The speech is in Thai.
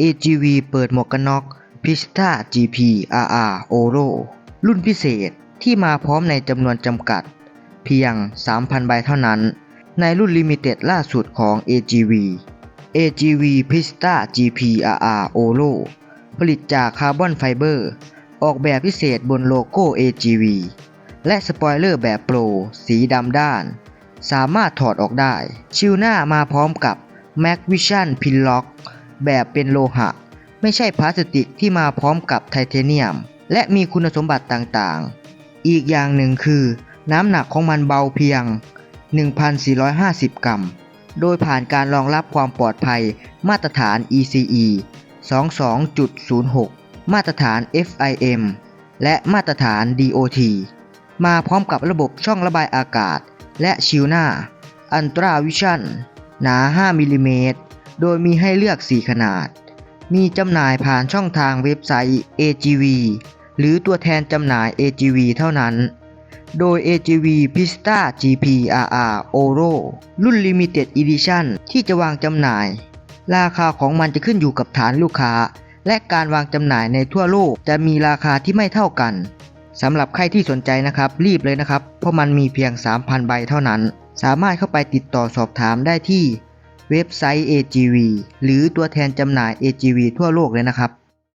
AGV เปิดหมวกกันน็อก Pista GP RR Oro รุ่นพิเศษที่มาพร้อมในจำนวนจำกัด เพียง 3,000 ใบเท่านั้น ในรุ่นลิมิเต็ดล่าสุดของ AGV AGV Pista GP RR Oro ผลิตจากคาร์บอนไฟเบอร์ ออกแบบพิเศษบนโลโก้ AGV และสปอยเลอร์แบบโปร สีดำด้าน สามารถถอดออกได้ ชิวหน้ามาพร้อมกับ Mac Vision Pin Lock แบบเป็นโลหะ ไม่ใช่พลาสติกที่มาพร้อมกับไทเทเนียม และมีคุณสมบัติต่างๆ อีกอย่างหนึ่งคือ น้ำหนักของมันเบาเพียง 1,450 กรัม โดยผ่านการรองรับความปลอดภัยมาตรฐาน ECE 22.06 มาตรฐาน FIM และมาตรฐาน DOT มาพร้อมกับระบบช่องระบายอากาศ และชิลหน้าอันตราวิชั่นหนา 5มิลลิเมตร โดยมีให้เลือก 4 ขนาด มีจำหน่ายผ่านช่องทางเว็บไซต์ AGV หรือตัวแทนจำหน่าย AGV เท่านั้น โดย AGV Pista GP RR Oro รุ่น Limited Edition ที่จะวางจำหน่าย ราคาของมันจะขึ้นอยู่กับฐานลูกค้า และการวางจำหน่ายในทั่วโลกจะมีราคาที่ไม่เท่ากันสำหรับใครที่สนใจนะครับ รีบเลยนะครับ เพราะมันมีเพียง 3,000 ใบเท่านั้น สามารถเข้าไปติดต่อสอบถามได้ที่ เว็บไซต์ AGV หรือตัวแทนจำหน่าย AGV ทั่วโลกเลยนะครับ